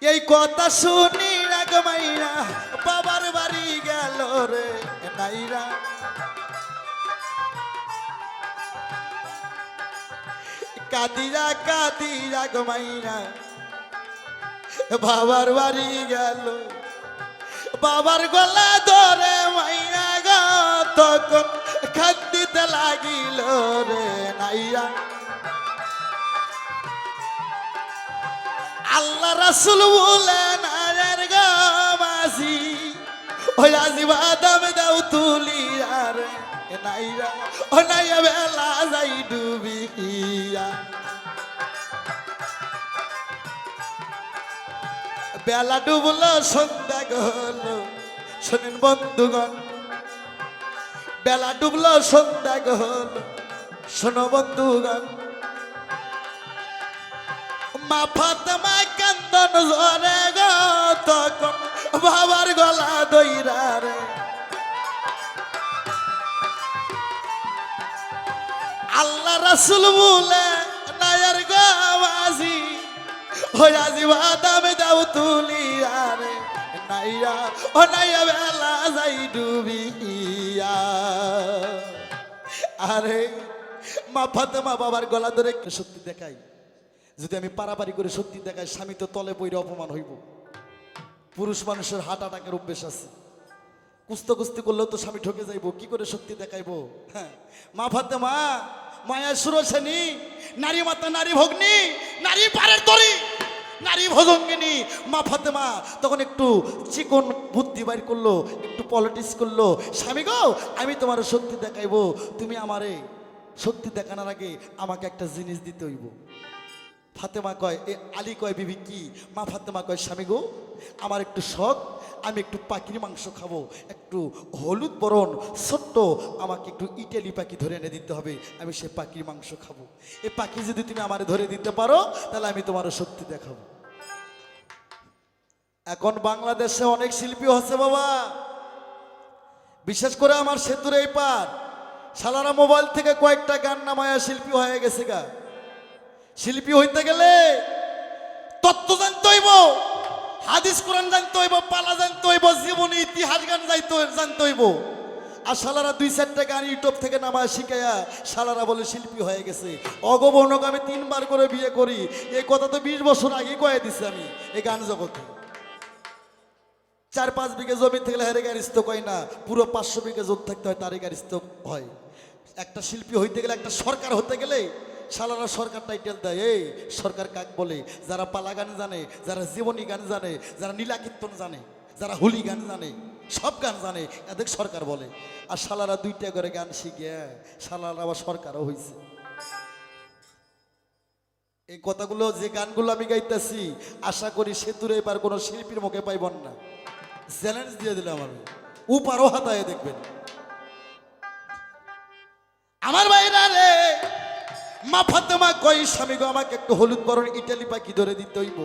এই কথা শুনি রাগ মাইরা, বাবার বাড়ি গেল রে নাইরা। কাদিরা কাদিরা গো মাইরা, বাবার বাড়ি গেল। বাবার গলা ধরে মাইরা গো, তখন খাদ্যিতে লাগিল রে নাইরা। আল্লাহ রাসুল বলেন আরের গামাসি ওই আজি বাদাম দাও তুলি, আর নাইরা, ও নাইয়া বেলা যাই ডুবিয়া। বেলা ডুবলো, সন্ধ্যা গহলো শোনেন বন্ধুগণ, বেলা ডুবলো, সন্ধ্যা গহলো শোনো বন্ধুগণ, মা ফাতেমা কান্দন জরে গো বাবার গলা দইরা রে। আল্লাহ রাসুল বলে, নায়ার গাবাজি ওই আজি বাদামে দাও তুলি আরে নাইয়া, ও নাইয়া বেলা যাই ডুবিয়া। আরে, মা ফাতেমা বাবার গলা ধরে সত্যি দেখাই। যদি আমি পারাপারি করে সত্যি দেখাই, স্বামী তো তলে পইরে অপমান হইব। পুরুষ মানুষের হার্ট অ্যাটাকের অভ্যেস আছে। কুস্ত কুস্তি করলেও তো স্বামী ঠকে যাইবো, কি করে সত্যি দেখাইবো? হ্যাঁ। মা ফাতে মা মায়া সুরসেনী নারী মাতা, নারী ভগ্নী, নারী পারের তরি, নারী ভজঙ্গিনী মা ফাতেমা তখন একটু চিকন বুদ্ধি বাইর করল, একটু পলিটিক্স করল, স্বামী গো, আমি তোমার সত্যি দেখাইবো, তুমি আমারে সত্যি দেখানোর আগে আমাকে একটা জিনিস দিতে হইব। ফাতেমা কয়, এ আলী কয়, বিবি কি? মা ফাতেমা কয়, স্বামী গো, আমার একটু শখ, আমি একটু পাখির মাংস খাব, একটু হলুদ বরণ, ছোট্ট, আমাকে একটু ইটালি পাখি ধরে এনে দিতে হবে, আমি সে পাখির মাংস খাব। এই পাখি যদি তুমি আমার ধরে দিতে পারো, তাহলে আমি তোমার সত্যি দেখাবো। এখন বাংলাদেশে অনেক শিল্পী হচ্ছে বাবা। বিশেষ করে আমার সেতুর এই পার সালারা মোবাইল থেকে কয়েকটা গান নামায়া শিল্পী হয়ে গেছে গা। শিল্পী হইতে গেলে তত্ত্ব জানতে হইব, হাদিস কোরআন জানতে হইব, পালা জানতে হইব, জীবনী, ইতিহাস গান যাইতে জানতে হইব। আর সালারা দুই চারটা গান ইউটিউব থেকে নামায় শিখাইয়া সালারা বলে শিল্পী হয়ে গেছে। অগবর্ণক আমি তিনবার করে বিয়ে করি। এই কথা তো বিশ বছর আগে কয়ে দিছি আমি এই গান জগতে। চার পাঁচ বিঘে জমি থেকে হেরে গাড়িস্ত কয় না, পুরো পাঁচশো বিঘে জমি থাকতে হয়, তারই গাড়িস্ত হয়। একটা শিল্পী হইতে গেলে, একটা সরকার হতে গেলে শালারা সরকার টাইটেল দেয়। এই, সরকার কাক বলে? যারা পালা গান জানে, যারা জীবনী গান জানে, যারা নীলা কীর্তন জানে, যারা হুলি গান জানে, সব গান জানে, এদের সরকার বলে। আর শালারা দুইটা করে গান শিখে, শালারা আবার সরকারও হয়েছে এই কথাগুলো, যে গানগুলো আমি গাইতেছি, আশা করি সেতুরে এবার কোনো শিল্পীর মুখে পাইবন না। চ্যালেঞ্জ দিয়ে দিলাম আমি। উপারও হাতায় দেখবেন। আমার বাইরা মা ফাতেমা কই স্বামী গো, আমাকে একটু হলুদ বরণ, ইটালি পাখি ধরে দিতে হইব।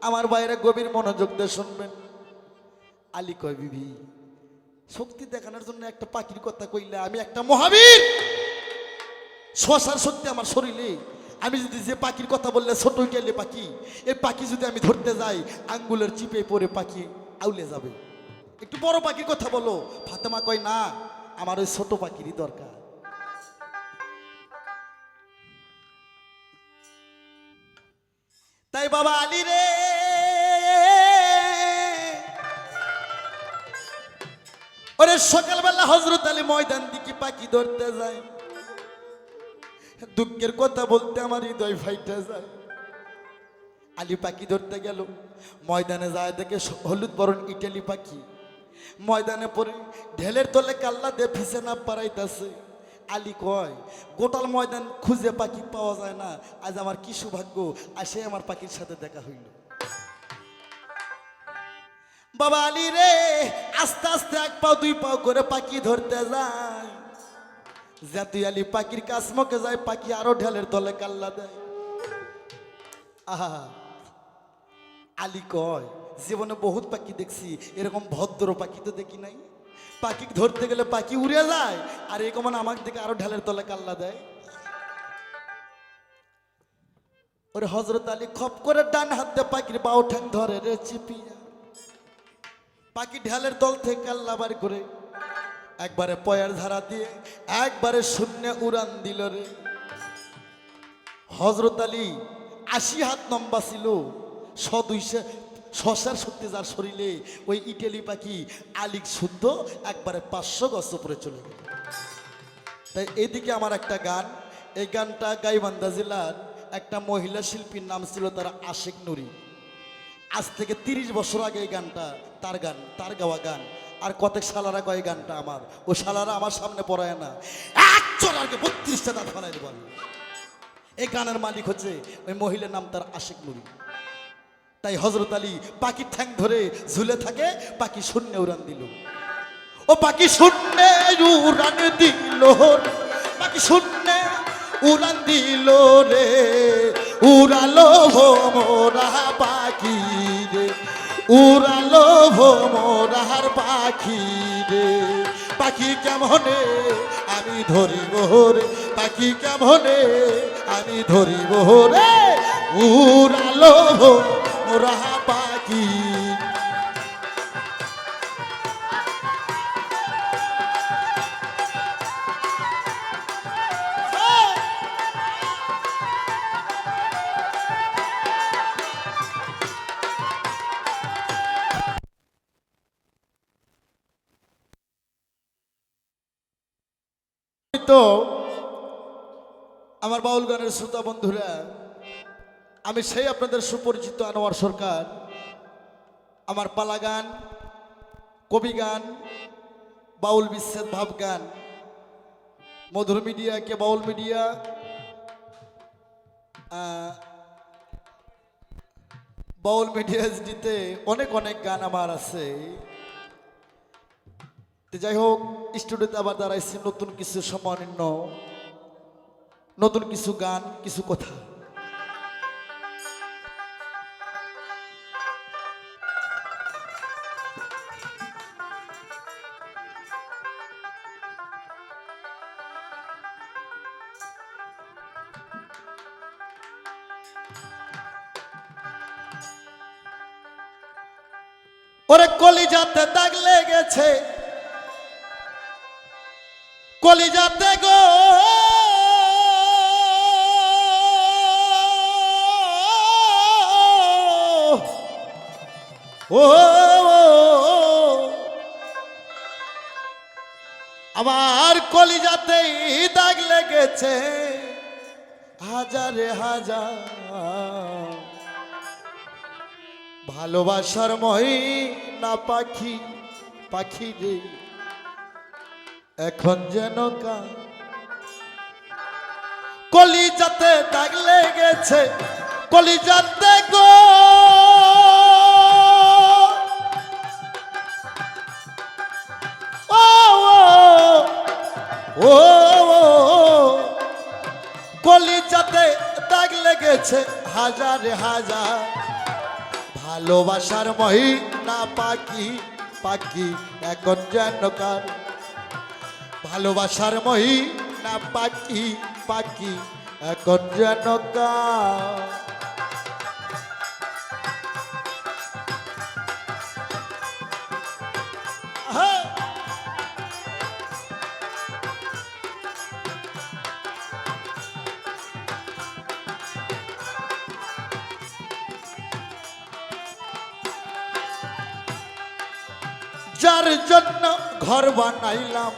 আমার বাইরে গভীর মনোযোগ দিয়ে শুনবেন। আলী কয়, বিবি, শক্তি দেখানোর জন্য একটা পাখির কথা কইলে, আমি একটা মহাবীর। শশার শক্তি আমার শরীরে। আমি যদি যে পাখির কথা বললে, ছোট গেলে পাখি এই পাখি যদি আমি ধরতে যাই, আঙ্গুলের চিপে পড়ে পাখি আউলে যাবে। একটু বড় পাখির কথা বলো। ফাতেমা কয়, না, আমার ওই ছোট পাখিরই দরকার। তাই বাবা আলী রে। ওরে সকালবেলা হজরত আলী ময়দান দিকে পাখি ধরতে যায়। দুঃখের কথা বলতে আমার হৃদয় ফাইটা যায়। আলী পাখি ধরতে গেল। ময়দানে যায় দেখে হলুদ বরণ ইটালি পাখি। ময়দানে পরে ঢেলের তলে কাল্লা দিয়ে ফিসে না পারাইতেছে। আলী কয়, গোটাল ময়দান খুঁজে পাখি পাওয়া যায় না। আজ আমার কি সৌভাগ্য? আসে আমার পাখির সাথে দেখা হইল। বাবা আলী রে, আস্তে আস্তে এক পাও, দুই পাও করে পাখি ধরতে যায়। জাতুই আলী পাখির কাসমকে যায়, পাখি আরও ঢেলের তলে কাল্লা দেয়। আহা, আলী কয়, জীবনে বহুত পাখি দেখছি, এরকম ভদ্র পাখি তো দেখি নাই? পাখি ধরতে গেলে পাখি উড়ে যায়, আর এরকম আমার দিকে আরও ঢালের তলে কাল্লা দেয়। ওরে হজরত আলী খপ করে ডান হাত পাখির বাউ ঠ্যাং ধরে রে চিপিয়া। পাখি ঢালের দল থেকে আল্লাহ বার করে, একবারে পয়ার ধারা দিয়ে একবারে শূন্য উড়ান দিল রে। হজরত আলী আশি হাত লম্বা ছিল শ দুইশো শশার সত্যি যার শরীরে ওই ইটালি পাখি আলিক শুদ্ধ, একবারে পাঁচশো গছ পরে চলে গেল। তাই এদিকে আমার একটা গান, এই গানটা গাইবান্ধা জেলার একটা মহিলা শিল্পীর নাম ছিল তার আশেক নুরি। আজ থেকে তিরিশ বছর আগে এই গানটা, তার গান, তার গাওয়া গান। আর কতক সালারা কয় গানটা আমার? ও সালারা আমার সামনে পড়ায় না। এক আগে বত্রিশটা দাঁত ফেলাই দেবো এই গানের মালিক হচ্ছে ওই মহিলার নাম তার আশেক নুরি। তাই হজরত আলী পাখির ঠ্যাং ধরে ঝুলে থাকে, পাখি শূন্য উড়ান দিল। ও পাখি শূন্য উড়ান দিল পাখি শূন্য উড়ান দিল রে, উড়ালো ভোমরা পাখি রে, উড়ালো ভোমরার পাখি রে, পাখি কেমনে আমি ধরিব রে, পাখি কেমনে আমি ধরিব রে, উড়ালো ভোমরা পাখি। তো আমার বাউল গানের শ্রোতা বন্ধুরা আমি সেই আপনাদের সুপরিচিত আনোয়ার সরকার। আমার পালা গান কবি গান বাউল বিচ্ছেদ ভাব গান মধুর মিডিয়া কে বাউল মিডিয়া। বাউল মিডিয়া দিতে অনেক অনেক গান আমার আছে। যাই হোক, স্টুডিওতে আবার দাঁড়াইছি, নতুন কিছু সম্মানীন্য নতুন কিছু গান, কিছু কথা। ওরে কলিজাতে দাগ লেগেছে। কলিজাতে গো। ও আমার কলিজাতে দাগ লেগেছে। হাজারে হাজার। ভালোবাসার মহি না পাখি পাখি রে। এখন যেন কা কলিজাতে দাগ লেগেছে কলিজাতে গো। ও ও, কলিজাতে দাগ লেগেছে হাজারে হাজার ভালোবাসার মহি না পাখি পাখি এখন যেন কার? ভালোবাসার মহি না পাখি পাখি এখন যেন কার? যার জন্য ঘর বানাইলাম।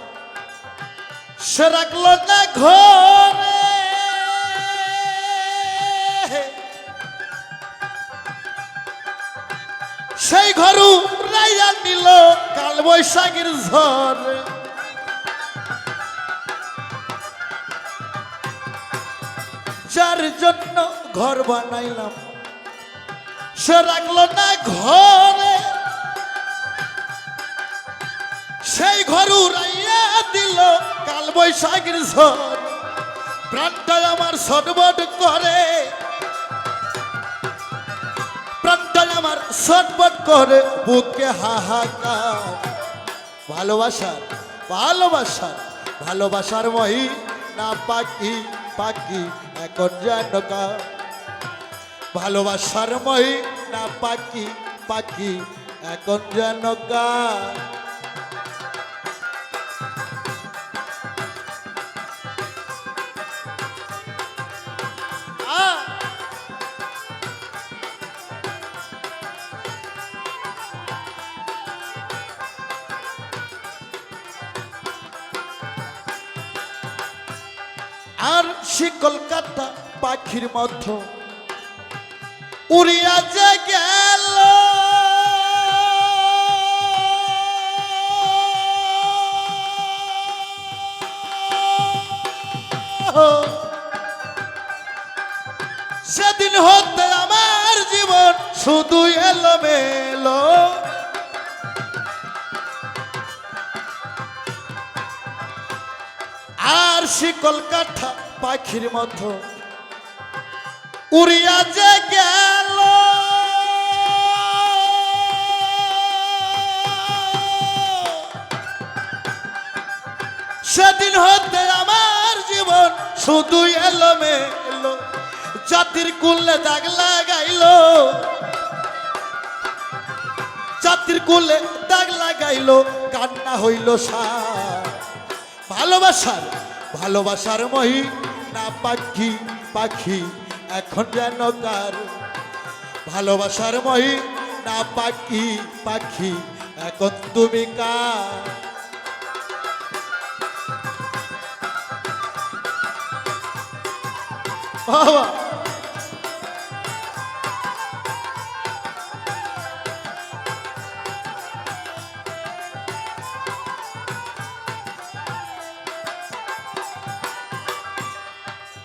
সে রাখল না ঘরে। সেই ঘরু রাইয়া নিল কাল বৈশাখীর ঝড়। যার জন্য ঘর বানাইলাম। সে রাখল না ঘরে। দিল কাল বৈশাখীর ঝড়। প্রাণটা আমার সটবট করে। প্রাণটা আমার সটবট করে। বুকে হাহাকার। ভালোবাসার ভালোবাসার ভালোবাসার মহি না পাখি পাখি এখন যেন কা ভালোবাসার মহি না পাখি পাখি এখন যেন গান আর শিকল কলকাতা পাখির মধ্য উড়িয়া যে গেল। সেদিন হতে আমার জীবন শুধু এলো মেলো শিকল কাঠা পাখির মতো। উড়িয়া যে গেল। সেদিন হতে আমার জীবন শুধু এলো মেলো জাতির কুলে দাগ লাগাইল। জাতির কুলে দাগ লাগাইল, কান্না হইল সার। ভালোবাসার ভালোবাসার মহি না পাখি পাখি এখন যেন তার ভালোবাসার মহি না পাখি পাখি এখন তুমি কার? বাবা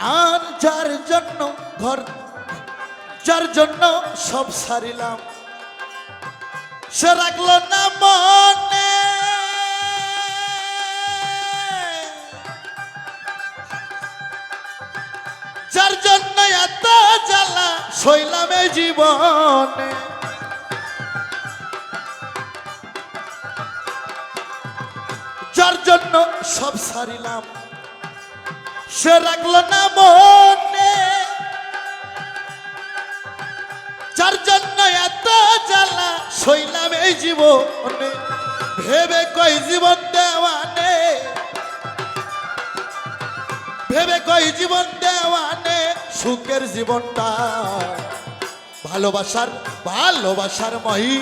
আর যার জন্য ঘর, যার জন্য সব সারিলাম। সে রাখল না মনে। যার জন্য এত জ্বালা সইলাম এই জীবনে। যার জন্য সব সারিলাম। সে রাখল না মনে। যার জন্য এত জ্বালা সইলাম এই জীবনে, ভেবে কই জীবন দেওয়ানে? ভেবে কই জীবন দেওয়ানে? সুখের জীবনটা, ভালোবাসার ভালোবাসার মহি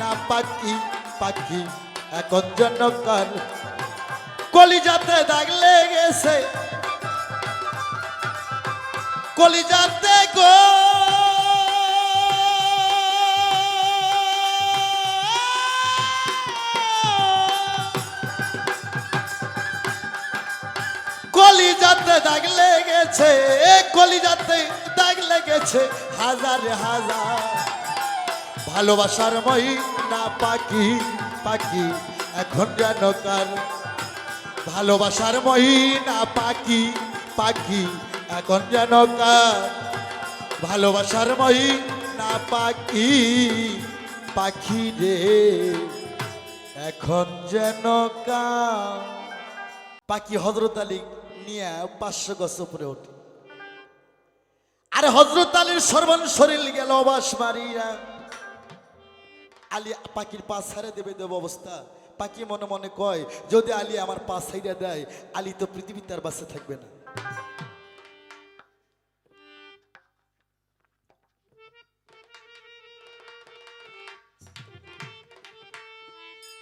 না পাখি পাখি এখন জন্য কলিজাতে দাগ লেগেছে কলিজাতে গো কলিজাতে দাগ লেগেছে, কলিজাতে দাগ লেগেছে হাজার হাজার। ভালোবাসার মই না পাখি পাখি এখন যেন কার ভালোবাসার মহিনা পাখি পাখি এখন যেন ভালোবাসার মহিনা পাখি পাখি রে। এখন যেন পাখি হজরত আলী নিয়ে পাঁচশো গছ উপরে ওঠে। আরে হজরত আলীর সর্বন শরীর গেল অবাস মারিয়া। আলী পাখির পা ছাড়ে দেবে দেব অবস্থা। পাখি মনে মনে কয়, যদি আলী আমার পা ছাইড়া দেয়, আলী তো পৃথিবী তার বাসে থাকবে না।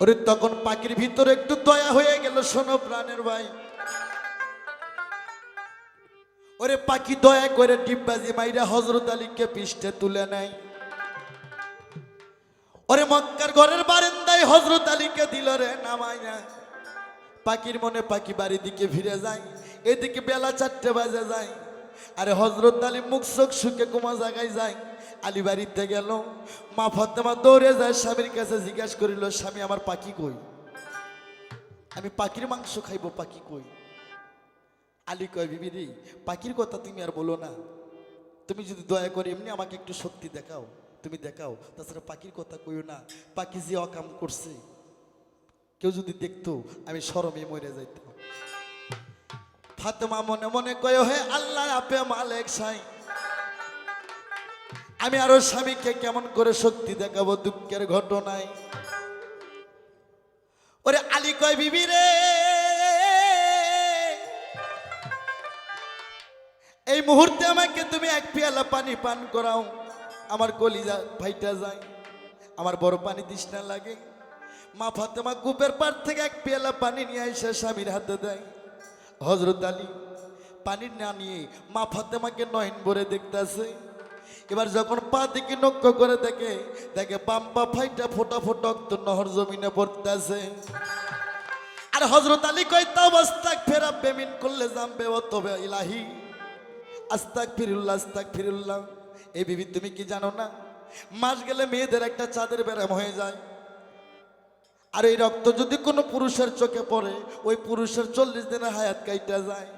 ওরে তখন পাখির ভিতরে একটু দয়া হয়ে গেল, শোনো প্রাণের ভাই। ওরে পাখি দয়া করে ডিব্বাজি মাইরা হজরত আলীকে পৃষ্ঠে তুলে নেয়। ওরে মক্কার ঘরের বারেন্দায় হজরত আলীকে দিল রে, নামাইয়া। পাখির মনে পাখি বাড়ির দিকে ফিরে যায়, এদিকে বেলা চারটে বাজে যায়। আরে হজরত আলী মুখ চোখ শুকে কুমা জায়গায় যায়। আলী বাড়িতে গেল। মা ফতেমা দৌড়ে যায়, স্বামীর কাছে জিজ্ঞাসা করিল, স্বামী, আমার পাখি কই? আমি পাখির মাংস খাইবো, পাখি কই? আলী কয় বিবিদি পাখির কথা তুমি আর বলো না। তুমি যদি দয়া করে এমনি আমাকে একটু সত্যি দেখাও, তুমি দেখাও। তাছাড়া পাখির কথা কইও না, পাখি যে অকাম করছে, কেউ যদি দেখতো, আমি সরমে মরে যাইতাম। ফাতেমা মনে মনে কয় হে আল্লাহ, আপে মালেক সাই আমি আরও স্বামীকে কেমন করে শক্তি দেখাবো দুঃখের ঘটনায়? ওরে আলী কয়, বিবি রে, এই মুহূর্তে আমাকে তুমি এক পেয়ালা পানি পান করাও। আমার কলিজা ভাইটা যায়, আমার বড় পানি তৃষ্ণা লাগে। মা ফাতেমা কূপের পার থেকে এক পেয়ালা পানি নিয়ে এসে স্বামীর হাতে দেয়। হজরত আলী পানি না নিয়ে মা ফাতেমাকে নয়ন ভরে দেখতেছে। এবার যখন পা দিকে নক্ষ করে দেখে দেখে বাম ফাইটা ফোটা ফোটা রক্ত নহর জমিনে পড়তেছে। আর হজরত আলী কয়, তাও আস্তাক ফেরা বেমিন করলে জানবে ও তবে ইলাহি। আস্তাক ফিরুল্লাহ আস্তাক ফিরুল্লাহ এই বিবি, তুমি কি জানো না? মাস গেলে মেয়েদের একটা চাঁদের ব্যারাম হয়ে যায়। আর এই রক্ত যদি কোনো পুরুষের চোখে পড়ে, ওই পুরুষের চল্লিশ দিনের হায়াত কাইটা যায়।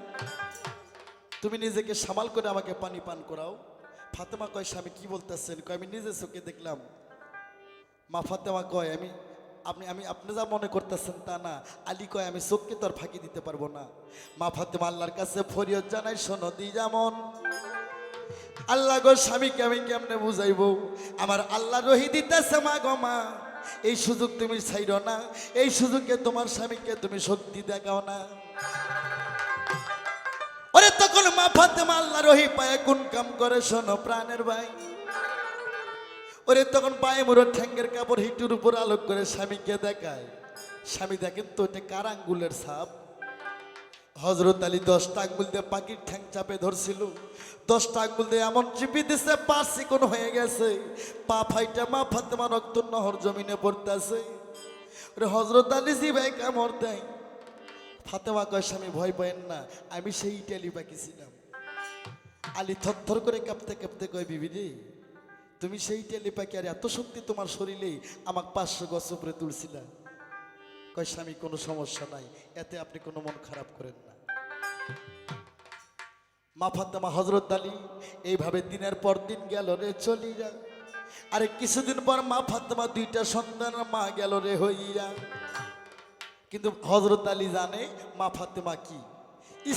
তুমি নিজেকে সামাল করে আমাকে পানি পান করাও। ফাতেমা কয়, স্বামী, কি বলতেছেন? কয়, আমি নিজে চোখে দেখলাম। মা ফাতেমা কয়, আমি, আপনি আমি, আপনি যা মনে করতেছেন তা না। আলী কয়, আমি চোখকে তোর ফাঁকি দিতে পারব না। মা ফাতেমা আল্লাহর কাছে ফরিয়ত জানাই শোনো, দি যেমন। আল্লাহ গো, স্বামীকে আমি কেমনে বুঝাইবো? আমার আল্লাহ রহি দিতেছে মা গো মা। এই সুযোগ তুমি ছাইরো না। এই সুযোগে তোমার স্বামীকে তুমি শক্তি দেখাও না। তখন মা ফাতেমা আল্লাহ রহি পায়ে কোন কাম করে, শোনো প্রাণের ভাই। ওরে তখন পায়ে মুড়ো ঠ্যাঙ্গের কাপড় হিটুর উপর আলোক করে স্বামীকে দেখায়। স্বামী দেখেন তো এটা কার আঙ্গুলের ছাপ হজরত আলী দশটা আঙ্গুল দিয়ে পাখির ঠ্যাং চাপে ধরছিল। দশটা আঙ্গুল দিয়ে এমন চিপি দিছে পা চিকন হয়ে গেছে। পা ফাইটা মা ফাতেমা রক্ত নহর জমিনে পড়তেছে। হজরত আলী জি ভাই কামড় দেয়। ফাতেমা কয়, স্বামী, ভয় পায়েন না, আমি সেই ইটালি পাখি ছিলাম। আলী থরথর করে কাঁপতে কাঁপতে কয়, বিবি রে, তুমি সেই টেলি পাখি আর এত শক্তি তোমার শরীরে আমাকে পাঁচশো গছ উপরে তুলছিলা। কয়, স্বামী, কোনো সমস্যা নাই, এতে আপনি কোনো মন খারাপ করেন না। মা ফাতেমা হজরত আলী, এইভাবে দিনের পর দিন গেল রে, চলি যা। আরে, কিছুদিন পর মা ফাতেমা দুইটা সন্তান, মা গেল রে, হইয়া। কিন্তু হজরত আলী জানে মা ফাতেমা কি?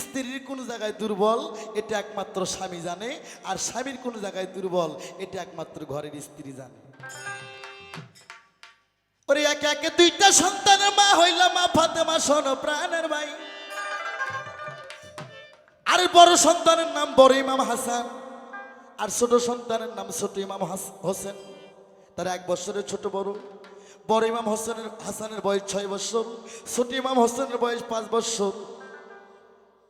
স্ত্রীর কোন জায়গায় দুর্বল, এটা একমাত্র স্বামী জানে, আর স্বামীর কোন জায়গায় দুর্বল, এটা একমাত্র ঘরের স্ত্রী জানে। ওরে একে একে দুইটা সন্তানের মা হইল মা ফাতেমা, শোনো প্রাণের ভাই। আর বড় সন্তানের নাম বড় ইমাম হাসান, আর ছোট সন্তানের নাম ছোট ইমাম হোসেন। তারা এক বছরের ছোট বড়। বড় ইমাম হোসেনের, হাসানের বয়স ছয় বছর, ছোট ইমাম হোসেনের বয়স পাঁচ বছর।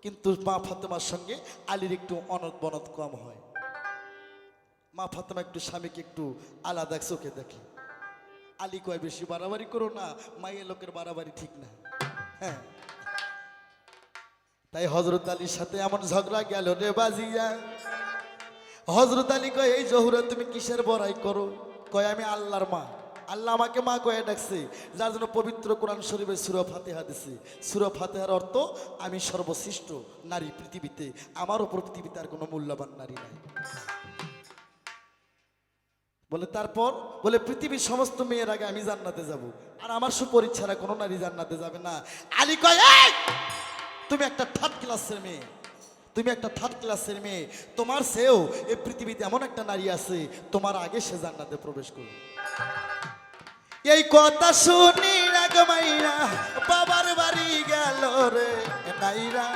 কিন্তু মা ফাতেমার সঙ্গে আলীর একটু অনত বনত কম হয়। মা ফাতেমা একটু স্বামীকে একটু আলাদা চোখে দেখে। আলী কয়, বেশি বাড়াবাড়ি করো না মাইয়ের লোকের বাড়াবাড়ি ঠিক না। হ্যাঁ। তাই হজরত আলীর সাথে এমন ঝগড়া গেল রে বাজিয়া। হজরত আলী কয়, এই জহুরা তুমি কিসের বড়াই করো? কয়, আমি আল্লাহর মা। আল্লাহ আমাকে মা কয়ে ডাকছে, যার জন্য পবিত্র কোরআন শরীফের সুর ফাতেহা দিছে। সুর ফাতেহার অর্থ, আমি সর্বশ্রেষ্ঠ নারী পৃথিবীতে। আমার ওপর পৃথিবীতে আর কোনো মূল্যবান নারী নাই। বলে, তারপর বলে, পৃথিবীর সমস্ত মেয়ের আগে আমি জান্নাতে যাব। আর আমার সুপরিচ ছাড়া কোনো নারী জান্নাতে যাবে না। আলী কয়, "এই! তুমি একটা থার্ড ক্লাসের মেয়ে। তুমি একটা থার্ড ক্লাসের মেয়ে। তোমার সেও এই পৃথিবীতে এমন একটা নারী আছে, তোমার আগে সে জান্নাতে প্রবেশ করবে। এই কথা শুনি রাগমাইরা বাবার বাড়ি গেল রে নাইরা।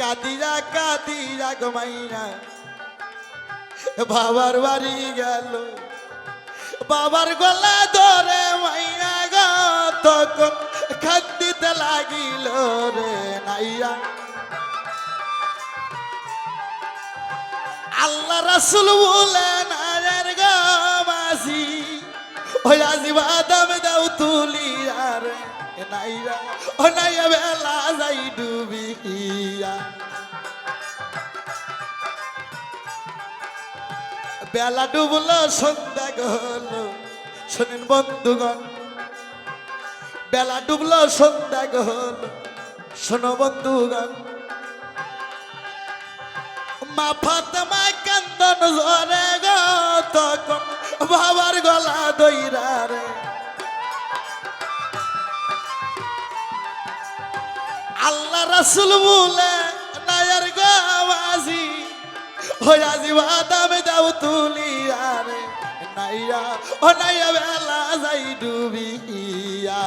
কাদিরা কাদিরা গমাইরা বাবার বাড়ি গেল। বাবার গলা ধরে মাইয়া গো, তখন খাদ্যিতে লাগিল রে নাইয়া আল্লাহ রাসুল বলেন আয়ার গো মাসি, ওই আজি বাদাম দাও তুলি আর নাইরা, ও নাইয়া বেলা যাই ডুবিয়া বেলা ডুবলো, সন্ধ্যা গল, শোনেন বন্ধুগণ, বেলা ডুবলো, সন্ধ্যা গল, শোনো বন্ধুগণ মা ফাতেমা কান্দন জরে গো, তখন বাবার গলা দইরা রে। আল্লাহ রাসুল বলে, নায়ার গো আজি বাদাম দাও তুলিয়া রে। নাইয়া, ও নাইয়া বেলা যাই ডুবিয়া।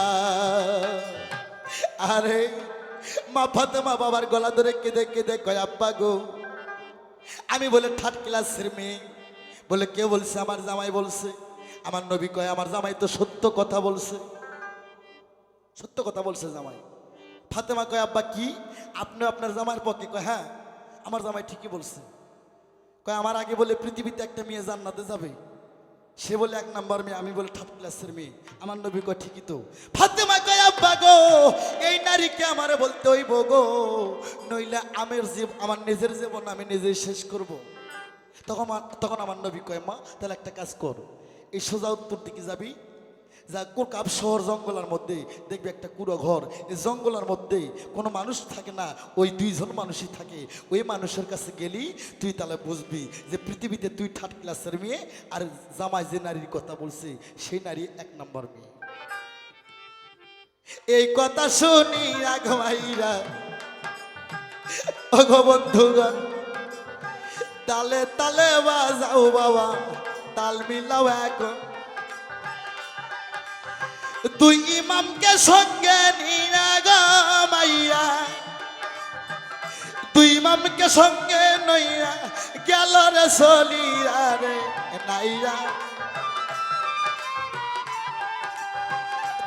আরে, মা ফাতেমা বাবার গলা ধরে কেঁদে কেঁদে কয়, আব্বা গো আমি বলে থার্ড ক্লাসের মেয়ে। বলে, কে বলছে? আমার জামাই বলছে। আমার নবী কয়, আমার জামাই তো সত্য কথা বলছে। সত্য কথা বলছে জামাই। ফাতেমা কয়, আব্বা, কি? আপনি আপনার জামাইয়ের পক্ষে? কয় হ্যাঁ আমার জামাই ঠিকই বলছে। কয়, আমার আগে বলে পৃথিবীতে একটা মেয়ে জান্নাতে যাবে। সে বলে, এক নাম্বার মেয়ে। আমি বলে থার্ড ক্লাসের মেয়ে। আমার নবী কয়, ঠিকই তো। ফাতেমা আব্বা গো, এই নারীকে আমারে বলতে হইব গো। নইলে আমের জীব, আমার নিজের জীবন আমি নিজেই শেষ করব। তখন তখন আমার নবী কয়, মা, তাহলে একটা কাজ কর। এই সোজা উত্তর দিকে যাবি। যা কোরকাপ শহর জঙ্গলের মধ্যে, দেখবি একটা কুড়ো ঘর। এই জঙ্গলের মধ্যে কোনো মানুষ থাকে না, ওই দুইজন মানুষই থাকে। ওই মানুষের কাছে গেলি তুই তাহলে বুঝবি যে পৃথিবীতে তুই থার্ড ক্লাসের মেয়ে, আর জামাই যে নারীর কথা বলছে, সেই নারী এক নম্বর মেয়ে। এই কথা শুনি আঘমাইরা অঘ বন্ধুগণ, তালে তালে বাজাও বাবা, তাল মিলাও এখন। তুই ইমামকে সঙ্গে নিয়ে গো মাইয়া। তুই ইমামকে সঙ্গে নইয়া গেল রে সলিয়া রে নাইয়া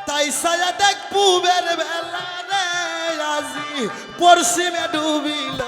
তাই সায়া দেখ পুবের বেলা রে আজি পশ্চিমে ডুবিল